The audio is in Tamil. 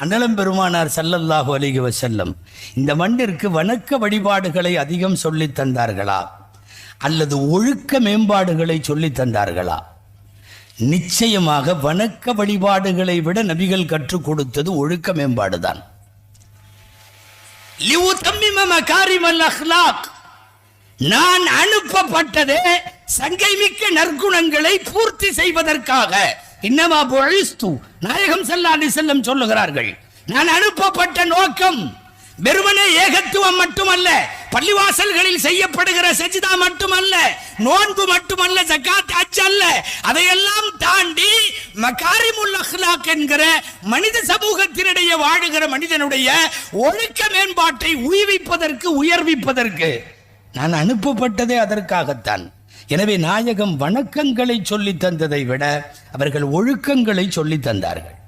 அண்ணலம் பெருமானார் சல்லல்லாஹு அலிக வசல்லம் இந்த மண்ணிற்கு வணக்க வழிபாடுகளை அதிகம் சொல்லித் தந்தார்களா? அல்லது ஒழுக்க மேம்பாடுகளை சொல்லித் தந்தார்களா? நிச்சயமாக வணக்க வழிபாடுகளை விட நபிகள் கற்றுக் கொடுத்தது ஒழுக்க மேம்பாடுதான். லியுத்தம்மிம அஹ்லாக். நான் அனுப்பப்பட்டதே சங்கை மிக்க நற்குணங்களை பூர்த்தி செய்வதற்காக. இன்னமா பொழிஸ்து. நாயகம் ஸல்லல்லாஹு செல்லும் சொல்லுகிறார்கள் நான் அனுப்பப்பட்ட நோக்கம் வெறுமனே ஏகத்துவம் மட்டுமல்ல பள்ளிவாசல்களில் செய்யப்படுகிற சஜிதா மட்டுமல்ல நோன்பு மட்டுமல்ல ஜக்காத் ஹஜ் அல்ல. அதையெல்லாம் தாண்டி மகாரிமுல் அஹ்லாக் என்கிற மனித சமூகத்தினிடையே வாழுகிற மனிதனுடைய ஒழுக்க மேம்பாட்டை உய்விப்பதற்கு உயர்விப்பதற்கு நான் அனுப்பப்பட்டதே அதற்காகத்தான். எனவே நாயகம் வணக்கங்களை சொல்லி தந்ததை விட அவர்கள் ஒழுக்கங்களை சொல்லி தந்தார்கள்.